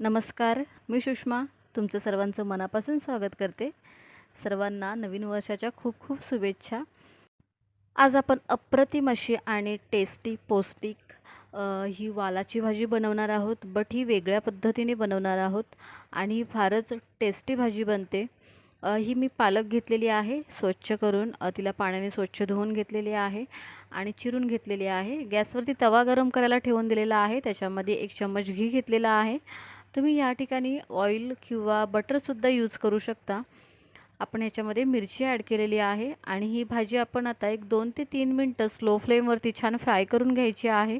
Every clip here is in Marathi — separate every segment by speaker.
Speaker 1: नमस्कार मी सुषमा तुमचं सर्वांचं मनापासून स्वागत करते. सर्वांना नवीन वर्षाच्या खूप खूप शुभेच्छा. आज आपण अप्रतिम अशी आणि टेस्टी पौष्टिक ही वालाची भाजी बनवणार आहोत बट ही वेगळ्या पद्धतीने बनवणार आहोत आणि ही फारच टेस्टी भाजी बनते. ही मी पालक घेतलेली आहे स्वच्छ करून तिला पाण्याने स्वच्छ धुवून घेतलेली आहे आणि चिरून घेतलेली आहे. गॅसवरती तवा गरम करायला ठेवून दिलेला आहे त्याच्यामध्ये एक चम्मच घी घेतलेला आहे. तुम्ही या ठिकाणी ऑइल किंवा बटरसुद्धा यूज करू शकता. आपण ह्याच्यामध्ये मिरची ॲड केलेली आहे आणि ही भाजी आपण आता एक दोन ते तीन मिनटं स्लो फ्लेमवरती छान फ्राय करून घ्यायची आहे.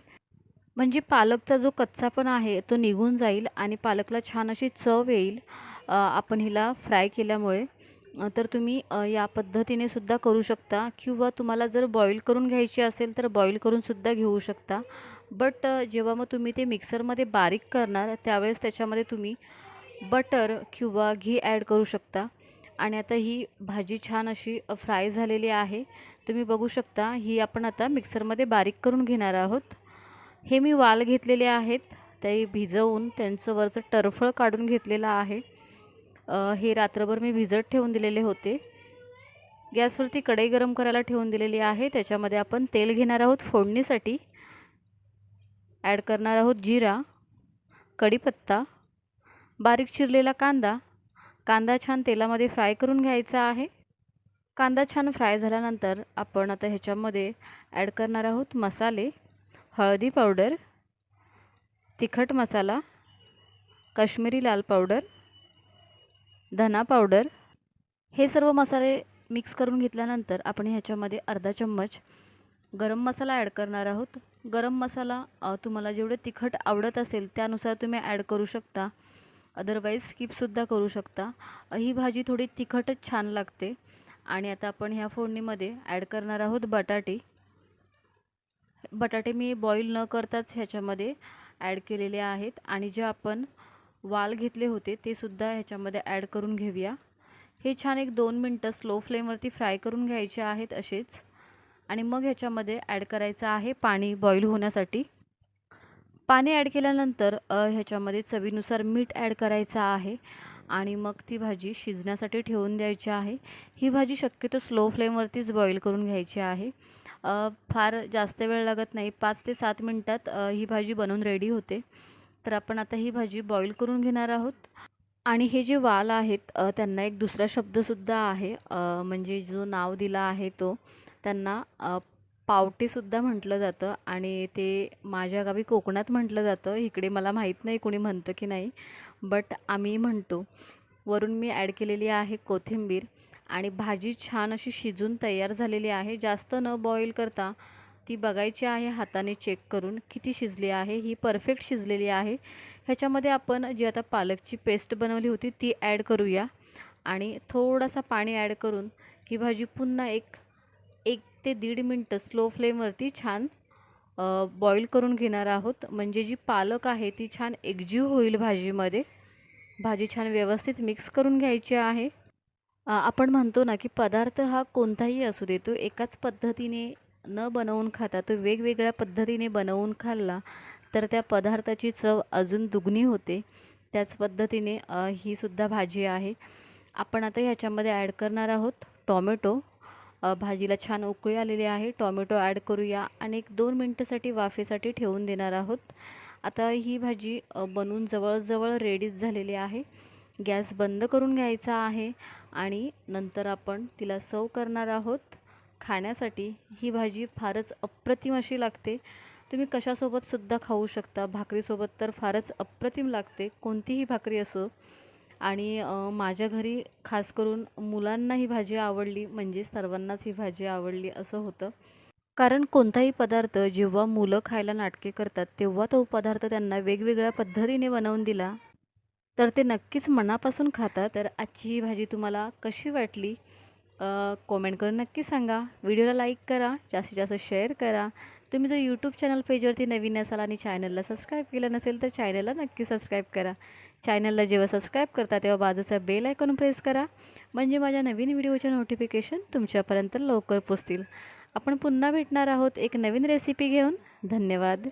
Speaker 1: म्हणजे पालकचा जो कच्चा पण आहे तो निघून जाईल आणि पालकला छान अशी चव येईल. आपण हिला फ्राय केल्यामुळे. तर तुम्ही या पद्धतीने सुद्धा करू शकता. किंवा तुम्हाला जर बॉईल करून घ्यायची असेल तर बॉईल करूनसुद्धा घेऊ शकता. बट जेव्हा मग तुम्ही ते मिक्सरमध्ये बारीक करणार त्यावेळेस त्याच्यामध्ये तुम्ही बटर किंवा घी ॲड करू शकता. आणि आता ही भाजी छान अशी फ्राय झालेली आहे. तुम्ही बघू शकता ही आपण आता मिक्सरमध्ये बारीक करून घेणार आहोत. हे मी वाल घेतलेले आहेत. ते भिजवून त्यांचं वरचं टरफळ काढून घेतलेलं आहे. हे रात्रभर मी भिजत ठेवून दिलेले होते. गॅसवरती कढई गरम करायला ठेवून दिलेली आहे. त्याच्यामध्ये आपण तेल घेणार आहोत फोडणीसाठी. ॲड करणार आहोत जिरा कढीपत्ता बारीक चिरलेला कांदा. कांदा छान तेलामध्ये फ्राय करून घ्यायचा आहे. कांदा छान फ्राय झाल्यानंतर आपण आता ह्याच्यामध्ये ॲड करणार आहोत मसाले हळदी पावडर तिखट मसाला काश्मीरी लाल पावडर धना पावडर हे सर्व मसाले मिक्स करून घेतल्यानंतर आपण ह्याच्यामध्ये अर्धा चम्मच गरम मसाला ॲड करणार आहोत. गरम मसाला तुम्हाला जेवढे तिखट आवडत असेल त्यानुसार तुम्ही ॲड करू शकता. अदरवाईज स्किपसुद्धा करू शकता. ही भाजी थोडी तिखटच छान लागते. आणि आता आपण ह्या फोडणीमध्ये ॲड करणार आहोत बटाटे. बटाटे मी बॉईल न करताच ह्याच्यामध्ये ॲड केलेले आहेत. आणि जे आपण वाल घेतले होते ते सुद्धा ह्याच्यामध्ये ॲड करून घेऊया. हे छान एक दोन मिनटं स्लो फ्लेमवरती फ्राय करून घ्यायचे आहेत असेच. आणि मग ह्याच्यामध्ये ॲड करायचं आहे पाणी बॉईल होण्यासाठी. पाणी ॲड केल्यानंतर ह्याच्यामध्ये चवीनुसार मीठ ॲड करायचं आहे. आणि मग ती भाजी शिजण्यासाठी ठेवून द्यायची आहे. ही भाजी शक्यतो स्लो फ्लेमवरतीच बॉईल करून घ्यायची आहे. फार जास्त वेळ लागत नाही. पाच ते सात मिनटात ही भाजी बनवून रेडी होते. तर आपण आता ही भाजी बॉईल करून घेणार आहोत. आणि हे जे वाल आहेत त्यांना एक दुसरा शब्दसुद्धा आहे. म्हणजे जो नाव दिला आहे तो त्यांना पावटेसुद्धा म्हटलं जातं. आणि ते माझ्या गावी कोकणात म्हटलं जातं. इकडे मला माहीत नाही कोणी म्हणतं की नाही. बट आम्ही म्हणतो. वरून मी ॲड केलेली आहे कोथिंबीर. आणि भाजी छान अशी शिजून तयार झालेली आहे. जास्त न बॉईल करता ती बघायची आहे हाताने चेक करून किती शिजली आहे ही परफेक्ट शिजलेली आहे. ह्याच्यामध्ये आपण जी आता पालकची पेस्ट बनवली होती ती ॲड करूया. आणि थोडासा पाणी ॲड करून ही भाजी पुन्हा एक एक ते दीड मिनटं स्लो फ्लेमवरती छान बॉईल करून घेणार आहोत. म्हणजे जी पालक आहे ती छान एकजीव होईल भाजीमध्ये. भाजी छान व्यवस्थित मिक्स करून घ्यायची आहे. आपण म्हणतो ना की पदार्थ हा कोणताही असू दे तो एकाच पद्धतीने न बनवून खाता तो वेगवेगळ्या पद्धतीने बनवून खाल्ला तर त्या पदार्थाची चव अजून दुगणी होते. त्याच पद्धतीने ही सुद्धा भाजी आहे. आपण आता ह्याच्यामध्ये ॲड करणार आहोत टॉमॅटो. भाजीला छान उकळी आलेली आहे. टॉमॅटो ॲड करूया आणि एक दोन मिनटासाठी वाफेसाठी ठेवून देणार आहोत. आता ही भाजी बनवून जवळजवळ रेडीच झालेली आहे. गॅस बंद करून घ्यायचा आहे आणि नंतर आपण तिला सर्व करणार आहोत. खाण्यासाठी ही भाजी फारच अप्रतिम अशी लागते. तुम्ही कशासोबतसुद्धा खाऊ शकता भाकरीसोबत तर फारच अप्रतिम लागते कोणतीही भाकरी असो. आणि माझ्या घरी खास करून मुलांना ही भाजी आवडली म्हणजे सर्वांनाच ही भाजी आवडली असं होतं. कारण कोणताही पदार्थ जेव्हा मुलं खायला नाटके करतात तेव्हा तो पदार्थ त्यांना वेगवेगळ्या पद्धतीने बनवून दिला. तर ते नक्कीच मनापासून खातात. तर आजची ही भाजी तुम्हाला कशी वाटली? कॉमेंट करून नक्की सांगा. व्हिडिओला लाईक करा जास्तीत जास्त शेअर करा. तुम्ही जर यूट्यूब चॅनल पेजवरती नवीन असाल आणि चॅनलला सबस्क्राईब केलं नसेल तर चॅनलला नक्की सबस्क्राईब करा. चॅनलला जेव्हा सबस्क्राईब करता तेव्हा बाजूचा बेल आयकॉन प्रेस करा. म्हणजे माझ्या नवीन व्हिडिओच्या नोटिफिकेशन तुमच्यापर्यंत लवकर पोचतील. आपण पुन्हा भेटणार आहोत एक नवीन रेसिपी घेऊन. धन्यवाद.